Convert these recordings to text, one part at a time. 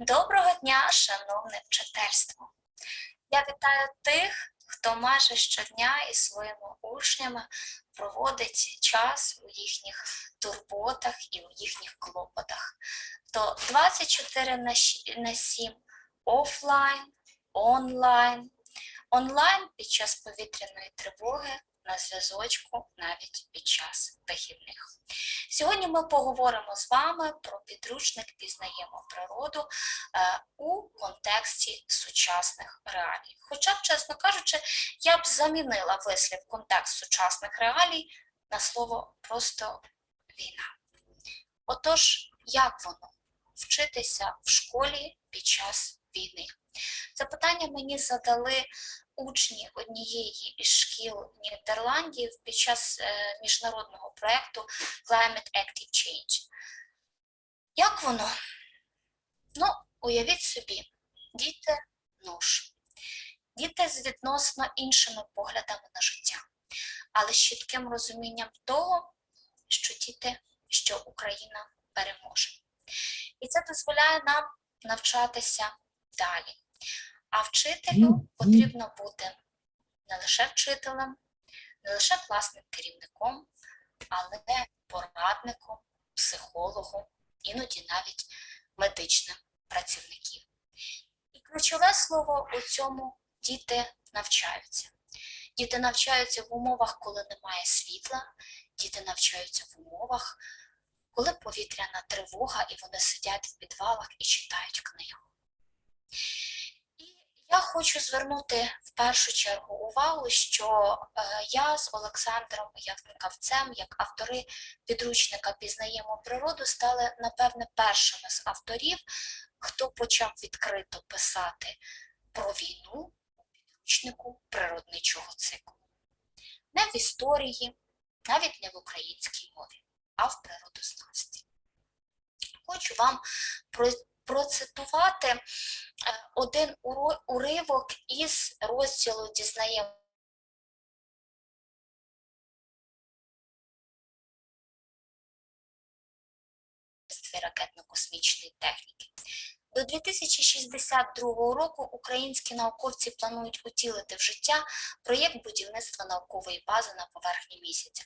Доброго дня, шановне вчительство! Я вітаю тих, хто майже щодня із своїми учнями проводить час у їхніх турботах і у їхніх клопотах. То 24 на на 7 офлайн, онлайн, онлайн під час повітряної тривоги на зв'язочку навіть під час вихідних. Сьогодні ми поговоримо з вами про підручник Пізнаємо природу е, у контексті сучасних реалій. Хоча чесно кажучи, я б замінила вислів контекст сучасних реалій на слово просто війна. Отож, як воно вчитися в школі під час війни? Це питання мені задали учні однієї із шкіл Нідерландів під час е, міжнародного проєкту Climate Active Change. Як воно? Ну, уявіть собі, діти нож. Діти з відносно іншими поглядами на життя, але з чітким розумінням того, що діти, що Україна переможе. І це дозволяє нам навчатися далі. А вчителю потрібно бути не лише вчителем, не лише класним керівником, але порадником, психологом, іноді навіть медичним працівників. І ключове слово у цьому діти навчаються. Діти навчаються в умовах, коли немає світла, діти навчаються в умовах, коли повітряна тривога, і вони сидять в підвалах і читають книгу. Я хочу звернути в першу чергу увагу, що е, я з Олександром Явкавцем, як автори підручника Пізнаємо природу, стали, напевне, першими з авторів, хто почав відкрито писати про війну у підручнику природничого циклу. Не в історії, навіть не в українській мові, а в природознавстві. Хочу вам про- процитувати е, один уривок із розділу Дізнаємо ракетно-космічної техніки. До 2062 року українські науковці планують утілити в життя проєкт будівництва наукової бази на поверхні місяця.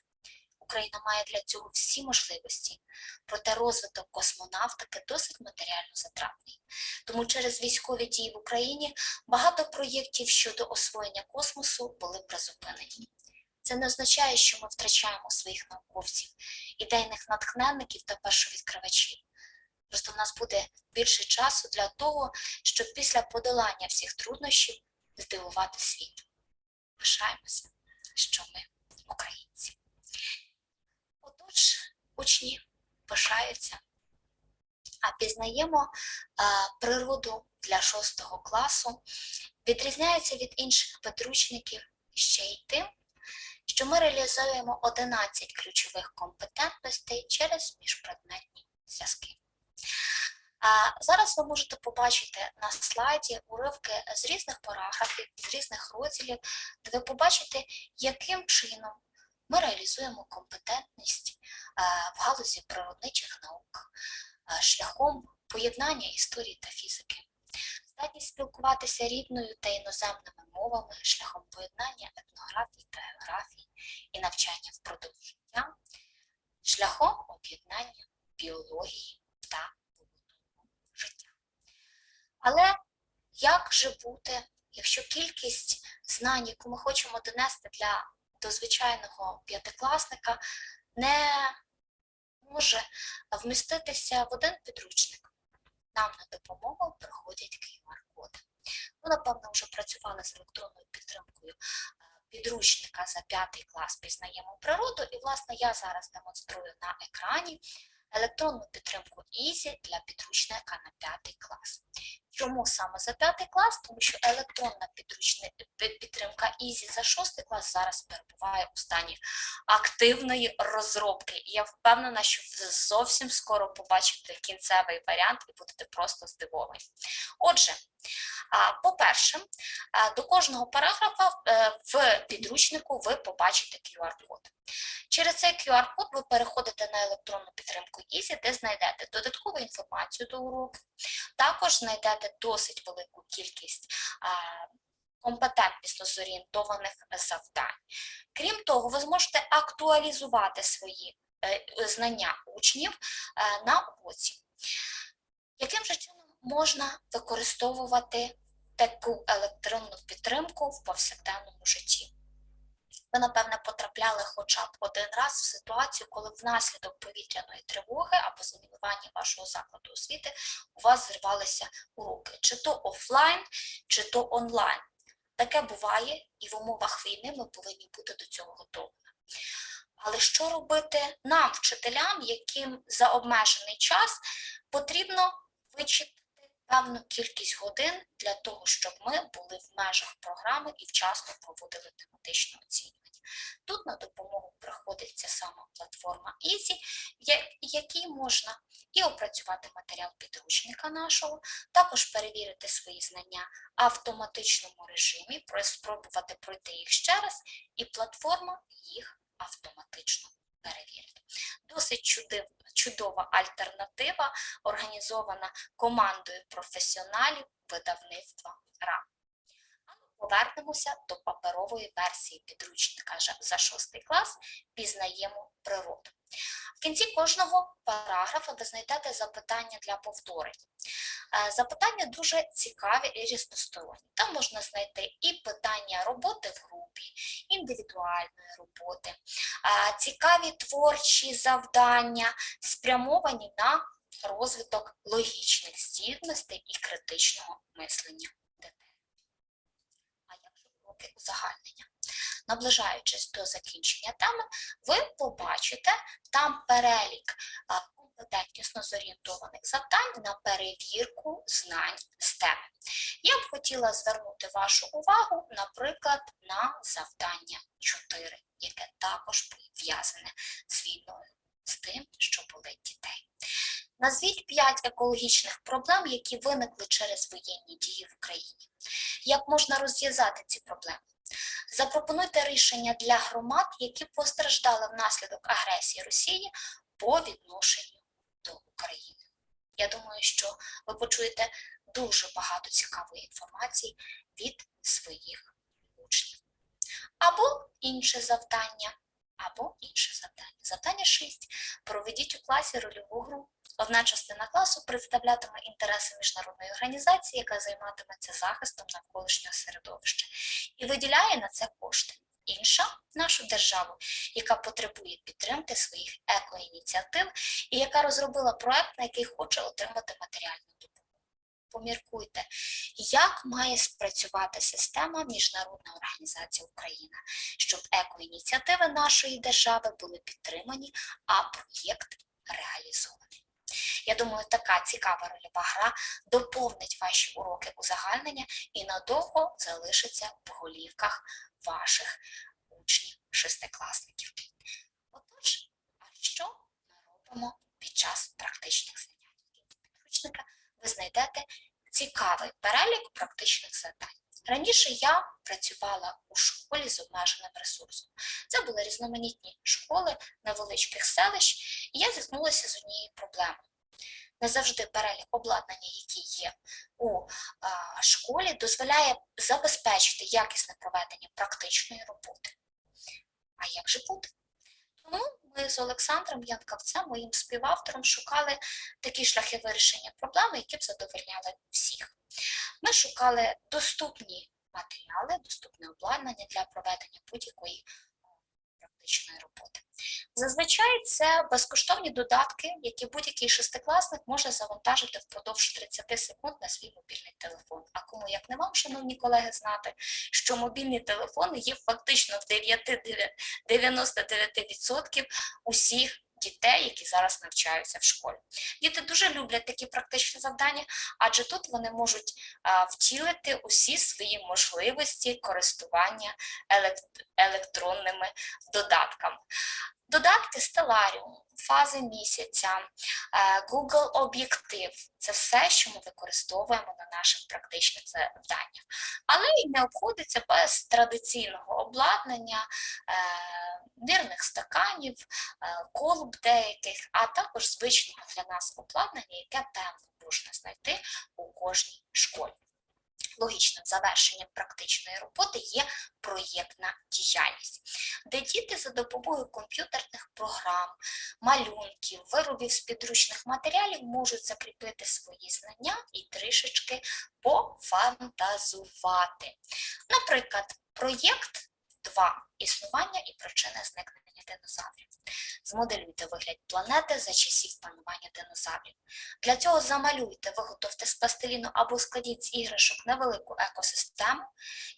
Україна має для цього всі можливості, проте розвиток космонавтики досить матеріально затратний. Тому через військові дії в Україні багато проєктів щодо освоєння космосу були призупинені. Це не означає, що ми втрачаємо своїх науковців, ідейних натхненників та першовідкривачів. Просто в нас буде більше часу для того, щоб після подолання всіх труднощів здивувати світ. Пишаємося, що ми українці. Отож, учні пишаються, а пізнаємо а, природу для шостого класу, відрізняється від інших підручників ще й тим, що ми реалізуємо 11 ключових компетентностей через міжпредметні зв'язки. Зараз ви можете побачити на слайді уривки з різних параграфів, з різних розділів, де ви побачите, яким чином ми реалізуємо компетентність е, в галузі природничих наук е, шляхом поєднання історії та фізики, здатність спілкуватися рідною та іноземними мовами шляхом поєднання етнографії та географії і навчання впродовж життя, шляхом об'єднання біології та побутового життя. Але як же бути, якщо кількість знань, яку ми хочемо донести для до звичайного п'ятикласника, не може вміститися в один підручник? Нам на допомогу приходять QR-коди. Ми, напевно, вже працювали з електронною підтримкою е, підручника за п'ятий клас пізнаємо природу, і, власне, я зараз демонструю на екрані електронну підтримку EASY для підручника на п'ятий клас. Чому саме за п'ятий клас? Тому що електронна підтримка Ізі за шостий клас зараз перебуває у стані активної розробки. І я впевнена, що зовсім скоро побачите кінцевий варіант і будете просто здивовані. Отже, по-перше, до кожного параграфа е, в підручнику ви побачите QR-код. Через цей QR-код ви переходите на електронну підтримку Ізі, де знайдете додаткову інформацію до уроку, також знайдете досить велику кількість компетентнісно зорієнтованих завдань. Крім того, ви зможете актуалізувати свої е, знання учнів е, на уроці. Яким же чином можна використовувати таку електронну підтримку в повсякденному житті? Ви, напевне, потрапляли хоча б один раз в ситуацію, коли внаслідок повітряної тривоги або замінування вашого закладу освіти у вас зривалися уроки, чи то офлайн, чи то онлайн. Таке буває, і в умовах війни ми повинні бути до цього готовими. Але що робити нам, вчителям, яким за обмежений час потрібно вичитати певну кількість годин для того, щоб ми були в межах програми і вчасно проводили тематичне оцінювання? Тут на допомогу приходить ця сама платформа Easy, якій можна і опрацювати матеріал підручника нашого, також перевірити свої знання в автоматичному режимі, спробувати пройти їх ще раз, і платформа їх автоматично перевірить. Досить чудив, чудова альтернатива, організована командою професіоналів видавництва РАМ. Повернемося до паперової версії підручника за шостий клас Пізнаємо природу. В кінці кожного параграфа ви знайдете запитання для повторень. Е, Запитання дуже цікаві і різносторонні. Там можна знайти і питання роботи в групі, індивідуальної роботи, е, цікаві творчі завдання, спрямовані на розвиток логічних здібностей і критичного мислення дитини. А як же уроки узагальнення? Наближаючись до закінчення теми, ви побачите там перелік компетентнісно зорієнтованих завдань на перевірку знань з теми. Я б хотіла звернути вашу увагу, наприклад, на завдання 4, яке також пов'язане з війною, з тим, що болить дітей. Назвіть 5 екологічних проблем, які виникли через воєнні дії в Україні. Як можна розв'язати ці проблеми? Запропонуйте рішення для громад, які постраждали внаслідок агресії Росії по відношенню до України. Я думаю, що ви почуєте дуже багато цікавої інформації від своїх учнів. Або інше завдання, або інше завдання. Завдання 6. Проведіть у класі рольову гру. Одна частина класу представлятиме інтереси міжнародної організації, яка займатиметься захистом навколишнього середовища, і виділяє на це кошти. Інша нашу державу, яка потребує підтримки своїх екоініціатив і яка розробила проект, на який хоче отримати матеріальну допомогу. Поміркуйте, як має спрацювати система Міжнародна організація Україна, щоб екоініціативи нашої держави були підтримані, а проєкт реалізований. Я думаю, така цікава рольова гра доповнить ваші уроки узагальнення і надовго залишиться в голівках ваших учнів, шестикласників. Отож, а що ми робимо під час практичних занять? Ви знайдете цікавий перелік практичних завдань. Раніше я працювала у школі з обмеженим ресурсом. Це були різноманітні школи невеличких селищ, і я зіткнулася з однією проблемою. Не завжди перелік обладнання, який є у школі, дозволяє забезпечити якісне проведення практичної роботи. А як же бути? Тому ми з Олександром Янкавцем, моїм співавтором, шукали такі шляхи вирішення проблеми, які б задовольняли всіх. Ми шукали доступні матеріали, доступне обладнання для проведення будь-якої практичної роботи. Зазвичай це безкоштовні додатки, які будь-який шестикласник може завантажити впродовж 30 секунд на свій мобільний телефон. А кому як не вам, шановні колеги, знати, що мобільні телефони є фактично в 9 99% усіх дітей, які зараз навчаються в школі. Діти дуже люблять такі практичні завдання, адже тут вони можуть втілити усі свої можливості користування електронними додатками. Додатки Stellarium, фази місяця, е, Google об'єктив це все, що ми використовуємо на наших практичних завданнях. Але й не обходиться без традиційного обладнання, вірних стаканів, е, колб деяких, а також звичного для нас обладнання, яке певно можна знайти у кожній школі. Логічним завершенням практичної роботи є проєктна діяльність, де діти за допомогою комп'ютерних програм, малюнків, виробів з підручних матеріалів можуть закріпити свої знання і трішечки пофантазувати. Наприклад, проєкт 2 існування і причини зникнення динозаврів. Змоделюйте вигляд планети за часів панування динозаврів. Для цього замалюйте, виготовте з пластиліну або складіть з іграшок невелику екосистему.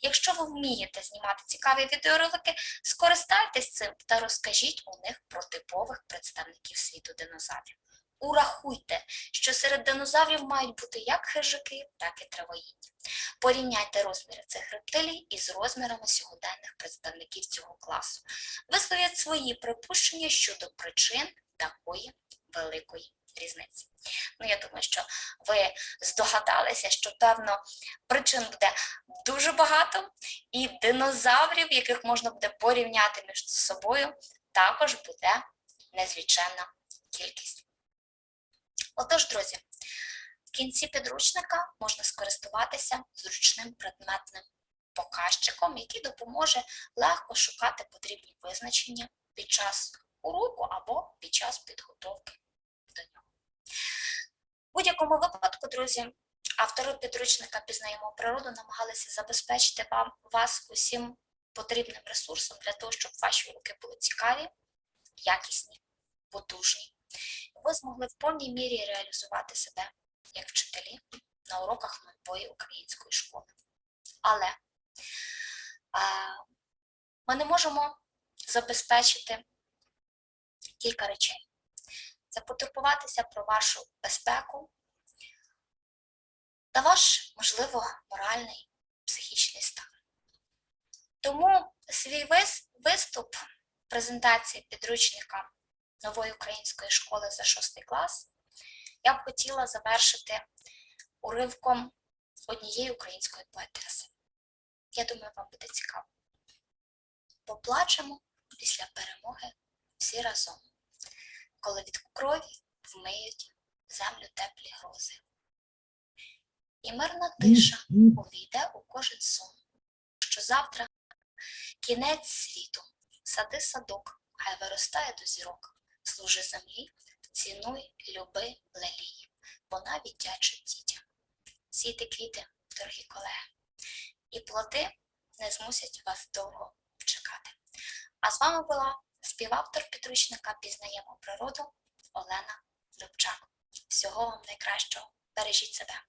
Якщо ви вмієте знімати цікаві відеоролики, скористайтесь цим та розкажіть у них про типових представників світу динозаврів. Урахуйте, що серед динозаврів мають бути як хижаки, так і травоїдні. Порівняйте розміри цих рептилій із розмірами сьогоденних представників цього класу. Висловіть свої припущення щодо причин такої великої різниці. Ну, я думаю, що ви здогадалися, що певно причин буде дуже багато, і динозаврів, яких можна буде порівняти між собою, також буде незліченна кількість. Отож, друзі, в кінці підручника можна скористуватися зручним предметним показчиком, який допоможе легко шукати потрібні визначення під час уроку або під час підготовки до нього. В будь-якому випадку, друзі, автори підручника пізнаємо природу намагалися забезпечити вам вас усім потрібним ресурсом для того, щоб ваші уроки були цікаві, якісні, потужні. Ви змогли в повній мірі реалізувати себе як вчителі на уроках нової української школи. Але ми не можемо забезпечити кілька речей. Це потурбуватися про вашу безпеку та ваш, можливо, моральний, психічний стан. Тому свій виступ презентації підручника нової української школи за 6 клас я б хотіла завершити уривком однієї української поетеси. Я думаю, вам буде цікаво. Поплачемо після перемоги всі разом, коли від крові вмиють землю теплі грози. І мирна тиша увійде у кожен сон, що завтра кінець світу, сади садок, хай виростає до зірок, служи землі, цінуй, люби, лелій, вона віддячить дітям. Сійте квіти, дорогі колеги, і плоди не змусять вас довго чекати. А з вами була співавтор підручника Пізнаємо природу Олена Любчак. Всього вам найкращого. Бережіть себе.